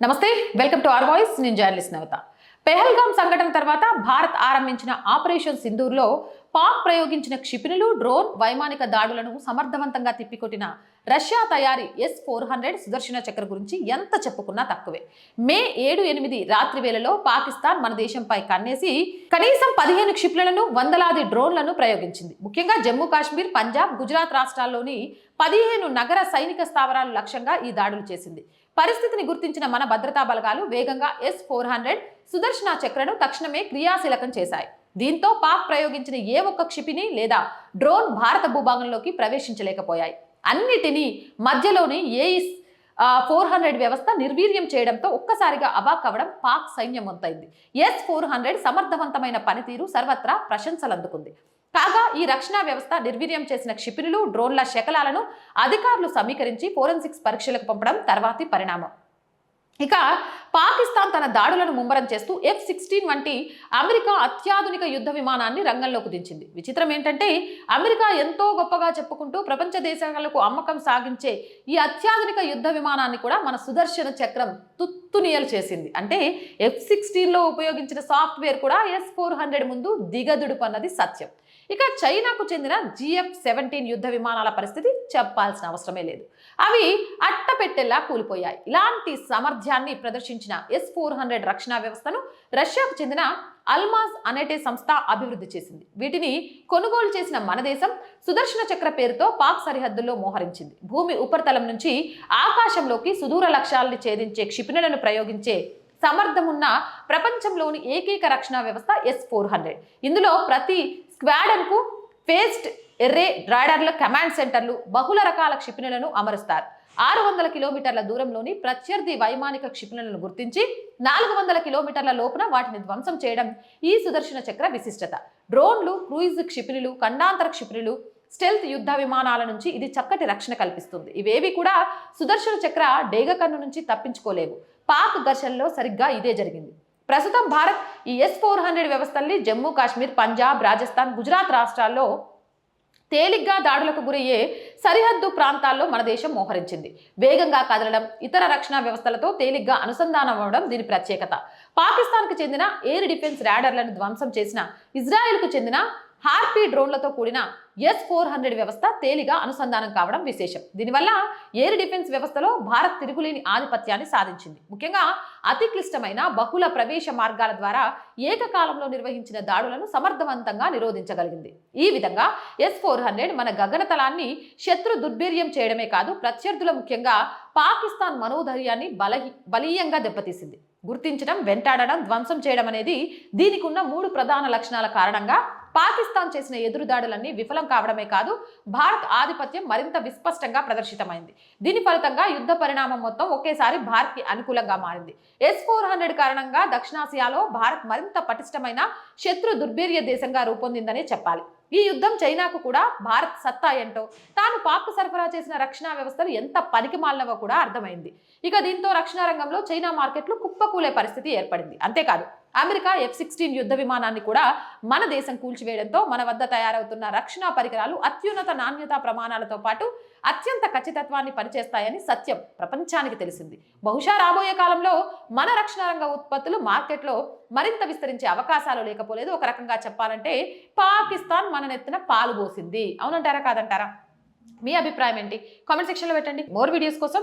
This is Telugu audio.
నమస్తే వెల్కమ్ టు ఆర్ వాయిస్. నేను జర్నలిస్ట్ నవత. పెహల్గాం సంఘటన తర్వాత భారత్ ఆరంభించిన ఆపరేషన్ సింధూర్లో పాక్ ప్రయోగించిన క్షిపణులు డ్రోన్ వైమానిక దాడులను సమర్థవంతంగా తిప్పికొట్టిన రష్యా తయారీ S four hundred Sudarshana Chakra గురించి ఎంత చెప్పుకున్నా తక్కువే. మే ఏడు ఎనిమిది రాత్రి వేళలో పాకిస్తాన్ మన దేశంపై కన్నేసి కనీసం పదిహేను క్షిపణులను వందలాది డ్రోన్లను ప్రయోగించింది. ముఖ్యంగా జమ్మూ కాశ్మీర్ పంజాబ్ గుజరాత్ రాష్ట్రాల్లోని పదిహేను నగర సైనిక స్థావరాలు లక్ష్యంగా ఈ దాడులు చేసింది. పరిస్థితిని గుర్తించిన మన భద్రతా బలగాలు వేగంగా ఎస్ ఫోర్ హండ్రెడ్ సుదర్శన చక్రను తక్షణమే క్రియాశీలకం చేశాయి. దీంతో పాక్ ప్రయోగించిన ఏ ఒక్క క్షిపిని లేదా డ్రోన్ భారత భూభాగంలోకి ప్రవేశించలేకపోయాయి. అన్నిటినీ మధ్యలోని ఏఈస్ ఫోర్ హండ్రెడ్ వ్యవస్థ నిర్వీర్యం చేయడంతో ఒక్కసారిగా అవాక్ అవ్వడం పాక్ సైన్యం వంతైంది. ఎస్ ఫోర్ హండ్రెడ్ సమర్థవంతమైన పనితీరు సర్వత్రా ప్రశంసలు అందుకుంది కాగా ఈ రక్షణ వ్యవస్థ నిర్వీర్యం చేసిన క్షిపణులు డ్రోన్ల శకలాలను అధికారులు సమీకరించి ఫోరెన్సిక్స్ పరీక్షలకు పంపడం తర్వాతి పరిణామం. ఇక పాకిస్తాన్ తన దాడులను ముమ్మరం చేస్తూ ఎఫ్ సిక్స్టీన్ వంటి అమెరికా అత్యాధునిక యుద్ధ విమానాన్ని రంగంలోకి దించింది. విచిత్రం ఏంటంటే అమెరికా ఎంతో గొప్పగా చెప్పుకుంటూ ప్రపంచ దేశాలకు అమ్మకం సాగించే ఈ అత్యాధునిక యుద్ధ విమానాన్ని కూడా మన సుదర్శన చక్రం తుత్తునియలు చేసింది. అంటే ఎఫ్ సిక్స్టీన్లో ఉపయోగించిన సాఫ్ట్వేర్ కూడా ఎస్ ఫోర్ హండ్రెడ్ ముందు దిగదుడుపు అన్నది సత్యం. ఇక చైనాకు చెందిన జిఎఫ్ సెవెంటీన్ యుద్ధ విమానాల పరిస్థితి చెప్పాల్సిన అవసరమే లేదు. అవి అట్టపెట్టెల్లా కూలిపోయాయి. ఇలాంటి సామర్థ్యాన్ని ప్రదర్శించిన ఎస్ ఫోర్ హండ్రెడ్ రక్షణ వ్యవస్థను రష్యాకు చెందిన అల్మాజ్ అనేటే సంస్థ అభివృద్ధి చేసింది. వీటిని కొనుగోలు చేసిన మన దేశం సుదర్శన చక్ర పేరుతో పాక్ సరిహద్దుల్లో మోహరించింది. భూమి ఉపరితలం నుంచి ఆకాశంలోకి సుదూర లక్ష్యాలను ఛేదించే క్షిపణులను ప్రయోగించే సమర్థమున్న ప్రపంచంలోని ఏకైక రక్షణ వ్యవస్థ ఎస్ ఫోర్ హండ్రెడ్. ఇందులో ప్రతి స్క్వాడన్కు ఫేస్డ్ ఎర్రే రాడర్ల కమాండ్ సెంటర్లు బహుళ రకాల క్షిపణులను అమరుస్తారు. ఆరు వందల కిలోమీటర్ల దూరంలోని ప్రత్యర్థి వైమానిక క్షిపణులను గుర్తించి నాలుగు వందల కిలోమీటర్ల లోపున వాటిని ధ్వంసం చేయడం ఈ సుదర్శన చక్ర విశిష్టత. డ్రోన్లు క్రూయిజ్ క్షిపణులు ఖండాంతర క్షిపణులు స్టెల్త్ యుద్ధ విమానాల నుంచి ఇది చక్కటి రక్షణ కల్పిస్తుంది. ఇవేవి కూడా సుదర్శన చక్ర డేగ కన్ను నుంచి తప్పించుకోలేవు. పాక్ ఘర్షణలో సరిగ్గా ఇదే జరిగింది. ప్రస్తుతం భారత్ ఈ ఎస్ ఫోర్ హండ్రెడ్ వ్యవస్థల్ని జమ్మూ కాశ్మీర్ పంజాబ్ రాజస్థాన్ గుజరాత్ రాష్ట్రాల్లో తేలిగ్గా దాడులకు గురయ్యే సరిహద్దు ప్రాంతాల్లో మన దేశం మోహరించింది. వేగంగా కదలడం ఇతర రక్షణ వ్యవస్థలతో తేలిగ్గా అనుసంధానం అవ్వడం దీని ప్రత్యేకత. పాకిస్తాన్కు చెందిన ఎయిర్ డిఫెన్స్ ర్యాడర్లను ధ్వంసం చేసిన ఇజ్రాయెల్కు చెందిన హార్పీ డ్రోన్లతో కూడిన ఎస్ ఫోర్ హండ్రెడ్ వ్యవస్థ తేలిగా అనుసంధానం కావడం విశేషం. దీనివల్ల ఎయిర్ డిఫెన్స్ వ్యవస్థలో భారత్ తిరుగులేని ఆధిపత్యాన్ని సాధించింది. ముఖ్యంగా అతి క్లిష్టమైన బహుళ ప్రవేశ మార్గాల ద్వారా ఏకకాలంలో నిర్వహించిన దాడులను సమర్థవంతంగా నిరోధించగలిగింది. ఈ విధంగా ఎస్ ఫోర్ హండ్రెడ్ మన గగనతలాన్ని శత్రు దుర్బీర్యం చేయడమే కాదు ప్రత్యర్థుల ముఖ్యంగా పాకిస్తాన్ మనోధైర్యాన్ని బలహీ బలీయంగా దెబ్బతీసింది. గుర్తించడం వెంటాడడం ధ్వంసం చేయడం అనేది దీనికి ఉన్న మూడు ప్రధాన లక్షణాల కారణంగా పాకిస్తాన్ చేసిన ఎదురుదాడులన్నీ విఫలం కావడమే కాదు భారత్ ఆధిపత్యం మరింత విస్పష్టంగా ప్రదర్శితమైంది. దీని ఫలితంగా యుద్ధ పరిణామం మొత్తం ఒకేసారి భారత్కి అనుకూలంగా మారింది. ఎస్ ఫోర్ హండ్రెడ్ కారణంగా దక్షిణాసియాలో భారత్ మరింత పటిష్టమైన శత్రు దుర్బీర్య దేశంగా రూపొందిందనే చెప్పాలి. ఈ యుద్ధం చైనాకు కూడా భారత్ సత్తా ఏంటో తాను పాక్ సరఫరా చేసిన రక్షణ వ్యవస్థలు ఎంత పనికి మాలినవో కూడా అర్థమైంది. ఇక దీంతో రక్షణ రంగంలో చైనా మార్కెట్లు కుప్పకూలే పరిస్థితి ఏర్పడింది. అంతేకాదు అమెరికా ఎఫ్ సిక్స్టీన్ యుద్ధ విమానాన్ని కూడా మన దేశం కూల్చివేయడంతో మన వద్ద తయారవుతున్న రక్షణ పరికరాలు అత్యున్నత నాణ్యతా ప్రమాణాలతో పాటు అత్యంత ఖచ్చితత్వాన్ని పనిచేస్తాయని సత్యం ప్రపంచానికి తెలిసింది. బహుశా రాబోయే కాలంలో మన రక్షణ రంగ ఉత్పత్తులు మార్కెట్లో మరింత విస్తరించే అవకాశాలు లేకపోలేదు. ఒక రకంగా చెప్పాలంటే పాకిస్తాన్ మన నెత్తిన పాలు పోసింది. అవునంటారా? కాదంటారా? మీ అభిప్రాయం ఏంటి? కామెంట్ సెక్షన్లో పెట్టండి. మోర్ వీడియోస్ కోసం